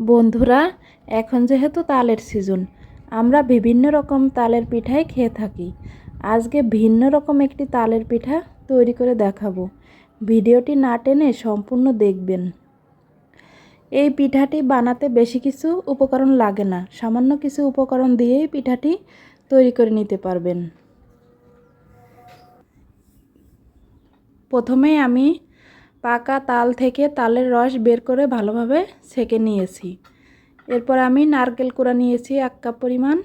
বন্ধুরা, এখন যেহেতু তালের সিজন আমরা বিভিন্ন রকম তালের পিঠাই খেয়ে থাকি। আজকে ভিন্ন রকম একটি তালের পিঠা তৈরি করে দেখাবো। ভিডিওটি না টেনে সম্পূর্ণ দেখবেন। এই পিঠাটি বানাতে বেশি কিছু উপকরণ লাগে না, সামান্য কিছু উপকরণ দিয়েই পিঠাটি তৈরি করে নিতে পারবেন। প্রথমে আমি পাকা তাল থেকে তালের রস বের করে ভালোভাবে ছেঁকে নিয়েছি। এরপর আমি নারকেল কুড়া নিয়েছি এক কাপ পরিমাণ।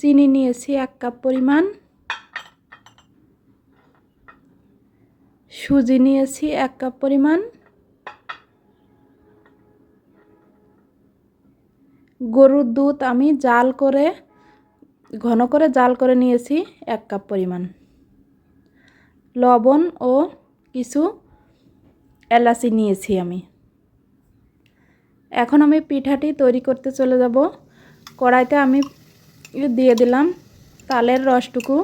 চিনি নিয়েছি এক কাপ পরিমাণ। সুজি নিয়েছি এক কাপ পরিমাণ। গরুর দুধ আমি জাল করে, ঘন করে জাল করে নিয়েছি এক কাপ পরিমাণ। লবণ ও কিছু এলাচি নিয়েছি আমি। এখন আমি পিঠাটি তৈরি করতে চলে যাব। কড়াইতে আমি দিয়ে দিলাম তালের রসটুকু।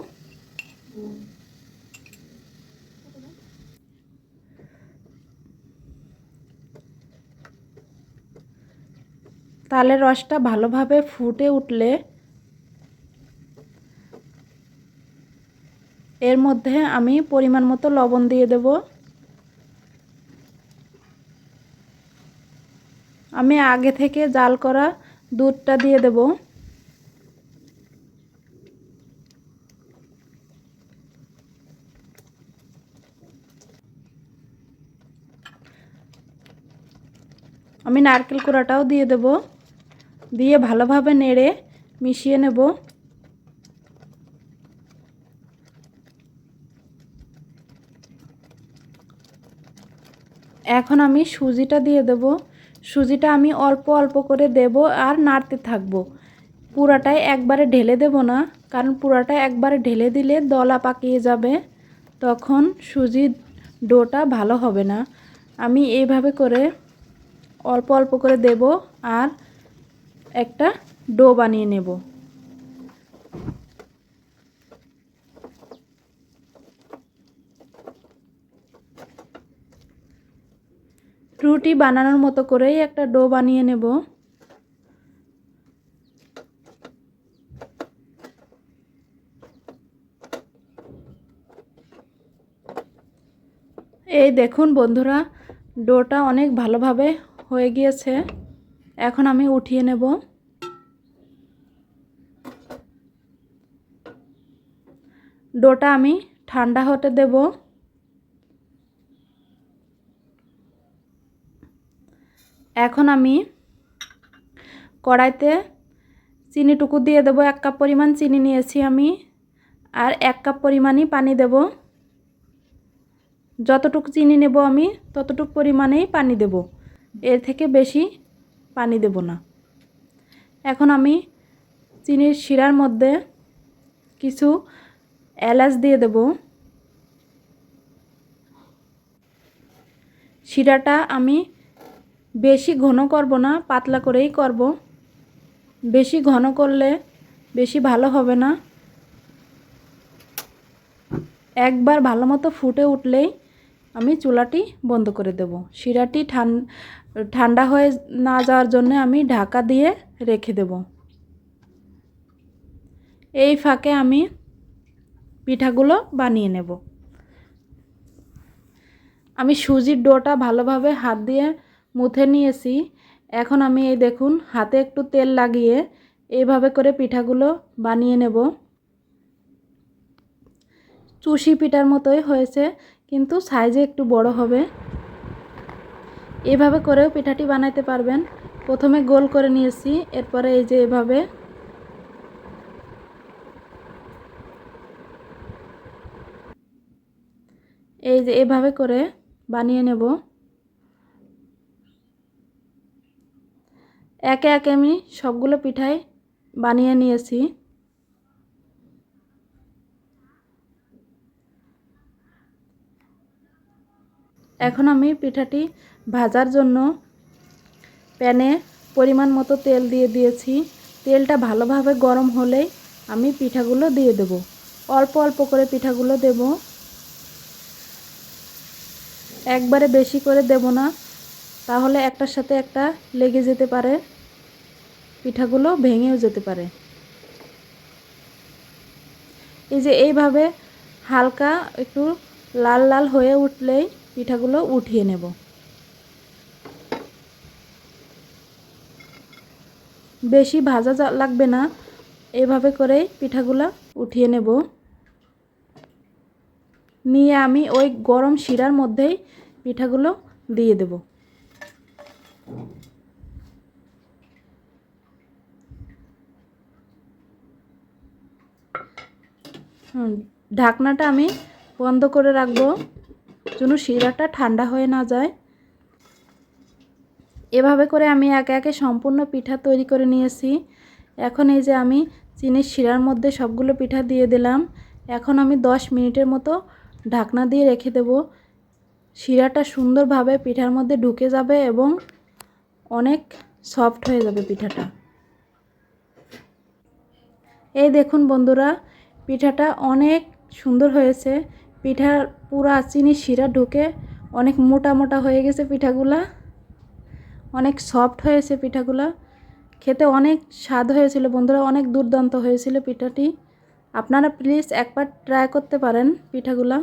তালের রসটা ভালোভাবে ফুটে উঠলে এর মধ্যে আমি পরিমাণ মতো লবণ দিয়ে দেব। আমি আগে থেকে জাল করা দুধটা দিয়ে দেব। আমি নারকেল কুড়াটাও দিয়ে দেব। দিয়ে ভালোভাবে নেড়ে মিশিয়ে নেব। এখন আমি সুজিটা দিয়ে দেব। সুজিটা আমি অল্প অল্প করে দেব আর নাড়তে থাকব। পুরাটাই একবারে ঢেলে দেব না, কারণ পুরাটা একবারে ঢেলে দিলে দলা পাকিয়ে যাবে। তখন সুজির ডোটা ভালো হবে না। আমি এইভাবে করে অল্প অল্প করে দেব আর একটা ডো বানিয়ে নেব। রুটি বানানোর মতো করেই একটা ডো বানিয়ে নেব। এই দেখুন বন্ধুরা, ডোটা অনেক ভালোভাবে হয়ে গিয়েছে। এখন আমি উঠিয়ে নেব। ডোটা আমি ঠান্ডা হতে দেব। এখন আমি কড়াইতে চিনিটুকু দিয়ে দেবো, এক কাপ পরিমাণ চিনি নিয়েছি আমি, আর এক কাপ পরিমাণই পানি দেব। যতটুকু চিনি নেব আমি, ততটুকু পরিমাণেই পানি দেব। এর থেকে বেশি পানি দেব না। এখন আমি চিনির শিরার মধ্যে কিছু এলাচ দিয়ে দেব। শিরাটা আমি বেশি ঘন করব না, পাতলা করেই করব। বেশি ঘন করলে বেশি ভালো হবে না। একবার ভালো মতো ফুটে উঠলেই আমি চুলাটি বন্ধ করে দেব। শিরাটি ঠান্ডা হয়ে না যাওয়ার জন্য আমি ঢাকা দিয়ে রেখে দেব। এই ফাঁকে আমি পিঠাগুলো বানিয়ে নেব। আমি সুজির ডোটা ভালোভাবে হাত দিয়ে মুথে নিয়েছি। এখন আমি এই দেখুন, হাতে একটু তেল লাগিয়ে এইভাবে করে পিঠাগুলো বানিয়ে নেব। চুষি পিঠার মতোই হয়েছে, কিন্তু সাইজে একটু বড় হবে। এভাবে করেও পিঠাটি বানাইতে পারবেন। প্রথমে গোল করে নিয়েছি, এরপরে এই যে এভাবে। এই যে এভাবে করে বানিয়ে নেব। একে একে আমি সবগুলো পিঠাই বানিয়ে নিয়েছি। এখন আমি পিঠাটি ভাজার জন্য প্যানে পরিমাণ মতো তেল দিয়ে দিয়েছি। তেলটা ভালোভাবে গরম হলেই আমি পিঠাগুলো দিয়ে দেব। অল্প অল্প করে পিঠাগুলো দেব। একবারে বেশি করে দেব না। তাহলে একটার সাথে একটা লেগে যেতে পারে, পিঠাগুলো ভেঙেও যেতে পারে। এই যে এইভাবে হালকা একটু লাল লাল হয়ে উঠলেই পিঠাগুলো উঠিয়ে নেব। বেশি ভাজা লাগবে না, এভাবে করেই পিঠাগুলো উঠিয়ে নেব। নিয়ে আমি ওই গরম শিরার মধ্যেই পিঠাগুলো দিয়ে দেব। ঢাকনাটা আমি বন্ধ করে রাখব, যেন শিরাটা ঠান্ডা হয়ে না যায়। এভাবে করে আমি একে একে সম্পূর্ণ পিঠা তৈরি করে নিয়েছি। এখন এই যে আমি চিনির শিরার মধ্যে সবগুলো পিঠা দিয়ে দিলাম। এখন আমি দশ মিনিটের মতো ঢাকনা দিয়ে রেখে দেব। শিরাটা সুন্দরভাবে পিঠার মধ্যে ঢুকে যাবে এবং অনেক সফট হয়ে যাবে পিঠাটা। এই দেখুন বন্ধুরা পিঠাটা অনেক সুন্দর হয়েছে। পিঠার পুরা চিনি শিরা ঢুকে অনেক মোটা মোটা হয়ে গেছে পিঠাগুলা। অনেক সফট হয়েছে পিঠাগুলা। খেতে অনেক স্বাদ হয়েছিল বন্ধুরা, অনেক দুর্দান্ত হয়েছিল পিঠাটি। আপনারা প্লিজ একবার ট্রাই করতে পারেন পিঠাগুলা।